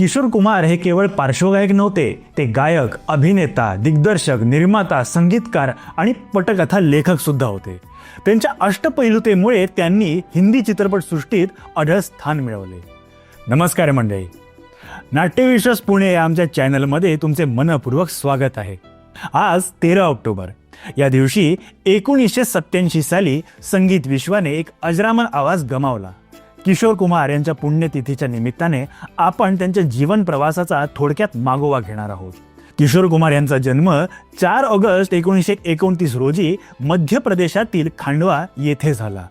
किशोर कुमार हे केवळ पार्श्वगायक नव्हते ते गायक अभिनेता दिग्दर्शक निर्माता संगीतकार आणि पटकथा लेखक सुद्धा होते. त्यांच्या अष्टपैलुतेमुळे त्यांनी हिंदी चित्रपटसृष्टीत अढळ स्थान मिळवले. नमस्कार मंडळी. नाट्यविश्वास पुणे या आमच्या चॅनलमध्ये तुमचे मनपूर्वक स्वागत आहे. आज तेरा ऑक्टोबर. या दिवशी एकोणीसशे सत्याऐंशी साली संगीत विश्वाने एक अजरामर आवाज गमावला. किशोर कुमार यांच्या पुण्यतिथीच्या निमित्ताने आपण त्यांच्या जीवन प्रवासाचा थोडक्यात मागोवा घेणार आहोत. किशोर कुमार यांचा जन्म चार ऑगस्ट एकोणीसशे एकोणतीस रोजी मध्य प्रदेशातील खांडवा येथे झाला.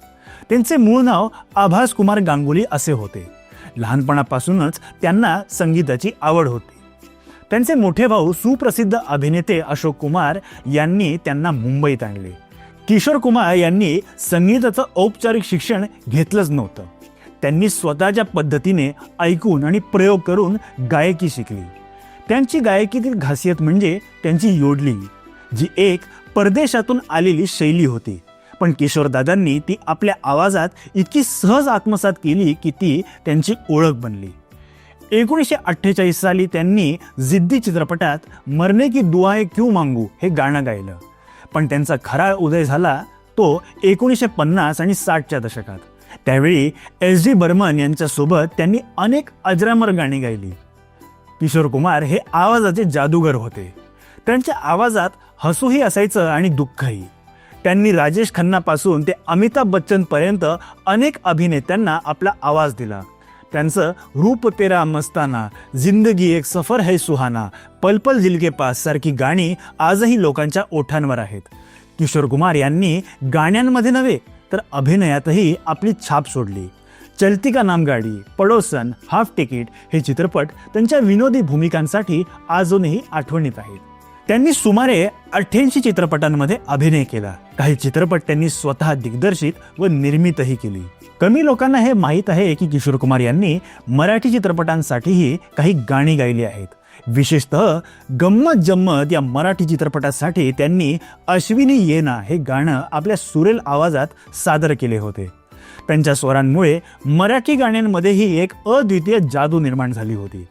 त्यांचे मूळ नाव आभास कुमार गांगुली असे होते. लहानपणापासूनच त्यांना संगीताची आवड होती. त्यांचे मोठे भाऊ सुप्रसिद्ध अभिनेते अशोक कुमार यांनी त्यांना मुंबईत आणले. किशोर कुमार यांनी संगीताचं औपचारिक शिक्षण घेतलंच नव्हतं. त्यांनी स्वतःच्या पद्धतीने ऐकून आणि प्रयोग करून गायकी शिकली. त्यांची गायकीतील खासियत म्हणजे त्यांची योडली जी एक परदेशातून आलेली शैली होती. पण किशोरदादांनी ती आपल्या आवाजात इतकी सहज आत्मसात केली की ती त्यांची ओळख बनली. एकोणीसशे अठ्ठेचाळीस साली त्यांनी जिद्दी चित्रपटात मरणे की दुआ आहे क्यू मांगू हे गाणं गायलं. पण त्यांचा खरा उदय झाला तो एकोणीसशे पन्नास आणि साठच्या दशकात. त्यावेळी एस डी बर्मन यांच्यासोबत त्यांनी अनेक अजरामर गाणी गायली. किशोर कुमार हे आवाजाचे जादूगर होते. त्यांच्या आवाजात हसूही असायचं आणि दुःखही. त्यांनी राजेश खन्नापासून ते अमिताभ बच्चनपर्यंत अनेक अभिनेत्यांना आपला आवाज दिला. त्यांचं रूप तेरा मस्ताना जिंदगी एक सफर है सुहाना पलपल दिल के पास सारखी गाणी आजही लोकांच्या ओठांवर आहेत. किशोर कुमार यांनी गाण्यांमध्ये नव्हे तर अभिनयातही आपली छाप सोडली. चलती का नाम गाडी पडोसन हाफ तिकीट हे चित्रपट त्यांच्या विनोदी भूमिकांसाठी अजूनही आठवणीत आहेत. त्यांनी सुमारे अठ्ठ्याऐंशी चित्रपटांमध्ये अभिनय केला. काही चित्रपट त्यांनी स्वतः दिग्दर्शित व निर्मितही केली. कमी लोकांना हे माहीत आहे की किशोर कुमार यांनी मराठी चित्रपटांसाठीही काही गाणी गायली आहेत. विशेषतः गंमत जम्मत या मराठी चित्रपटासाठी त्यांनी अश्विनी येना हे गाणं आपल्या सुरेल आवाजात सादर केले होते. त्यांच्या स्वरांमुळे मराठी गाण्यांमध्येही एक अद्वितीय जादू निर्माण झाली होती.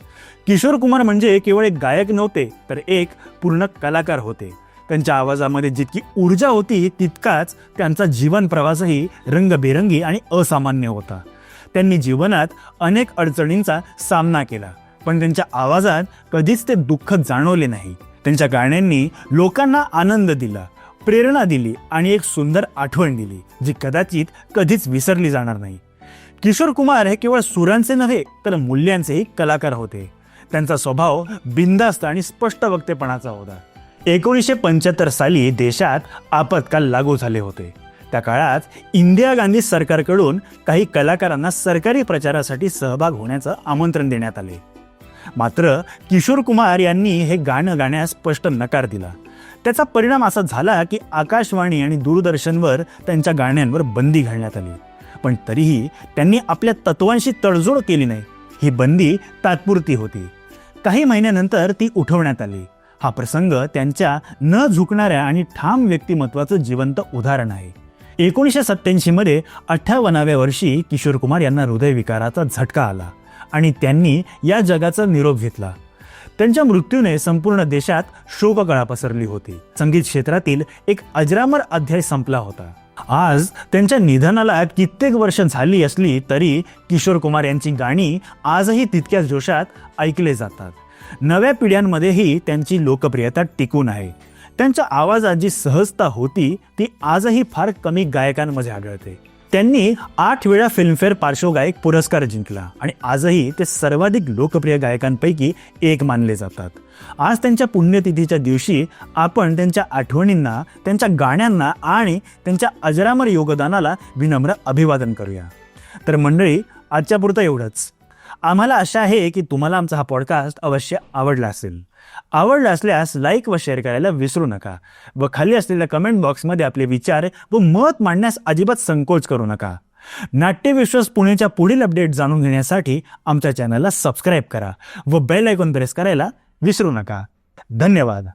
किशोर कुमार म्हणजे केवळ एक गायक नव्हते तर एक पूर्ण कलाकार होते. त्यांच्या आवाजामध्ये जितकी ऊर्जा होती तितकाच त्यांचा जीवन प्रवासही रंगबेरंगी आणि असामान्य होता. त्यांनी जीवनात अनेक अडचणींचा सामना केला. पण त्यांच्या आवाजात कधीच ते दुःख जाणवले नाही. त्यांच्या गाण्यांनी लोकांना आनंद दिला प्रेरणा दिली आणि एक सुंदर आठवण दिली जी कदाचित कधीच विसरली जाणार नाही. किशोर कुमार हे केवळ सुरांचे नव्हे तर मूल्यांचेही कलाकार होते. त्यांचा स्वभाव बिंदास्त आणि स्पष्ट वक्तेपणाचा होता. एकोणीसशे पंच्याहत्तर साली देशात आपत्काल लागू झाले होते. त्या काळात इंदिरा गांधी सरकारकडून काही कलाकारांना सरकारी प्रचारासाठी सहभाग होण्याचं आमंत्रण देण्यात आले. मात्र किशोर कुमार यांनी हे गाणं गाण्यास स्पष्ट नकार दिला. त्याचा परिणाम असा झाला की आकाशवाणी आणि दूरदर्शनवर त्यांच्या गाण्यांवर बंदी घालण्यात आली. पण तरीही त्यांनी आपल्या तत्वांशी तडजोड केली नाही. ही बंदी तात्पुरती होती. काही महिन्यानंतर ती उठवण्यात आली. हा प्रसंग त्यांच्या न झुकणाऱ्या आणि ठाम व्यक्तिमत्वाचं जिवंत उदाहरण आहे. एकोणीसशे सत्त्याऐंशीमध्ये अठ्ठावन्नाव्या वर्षी किशोर कुमार यांना हृदयविकाराचा झटका आला. आणि त्यांनी या जगाचा निरोप घेतला. त्यांच्या मृत्यूने संपूर्ण देशात शोककळा पसरली होती. संगीत क्षेत्रातील एक अजरामर अध्याय संपला होता. आज त्यांच्या निधनाला कित्येक वर्ष झाली असली तरी किशोर कुमार यांची गाणी आजही तितक्याच जोशात ऐकले जातात. नव्या पिढ्यांमध्येही त्यांची लोकप्रियता टिकून आहे. त्यांच्या आवाजात जी सहजता होती ती आजही फार कमी गायकांमध्ये आढळते. त्यांनी आठ वेळा फिल्मफेअर पार्श्वगायक पुरस्कार जिंकला आणि आजही ते सर्वाधिक लोकप्रिय गायकांपैकी एक मानले जातात. आज त्यांच्या पुण्यतिथीच्या दिवशी आपण त्यांच्या आठवणींना त्यांच्या गाण्यांना आणि त्यांच्या अजरामर योगदानाला विनम्र अभिवादन करूया. तर मंडळी आजच्या पुरतं एवढंच. आम्हाला आशा आहे की तुम्हाला आमचा हा पॉडकास्ट अवश्य आवडला असेल. आवडला असल्यास लाईक व शेअर करायला विसरू नका व खाली असलेल्या कमेंट बॉक्समध्ये आपले विचार व मत मांडण्यास अजिबात संकोच करू नका. नाट्यविश्वास पुणेच्या पुढील अपडेट जाणून घेण्यासाठी आमच्या चॅनलला सबस्क्राईब करा व बेल आयकॉन प्रेस करायला विसरू नका. धन्यवाद.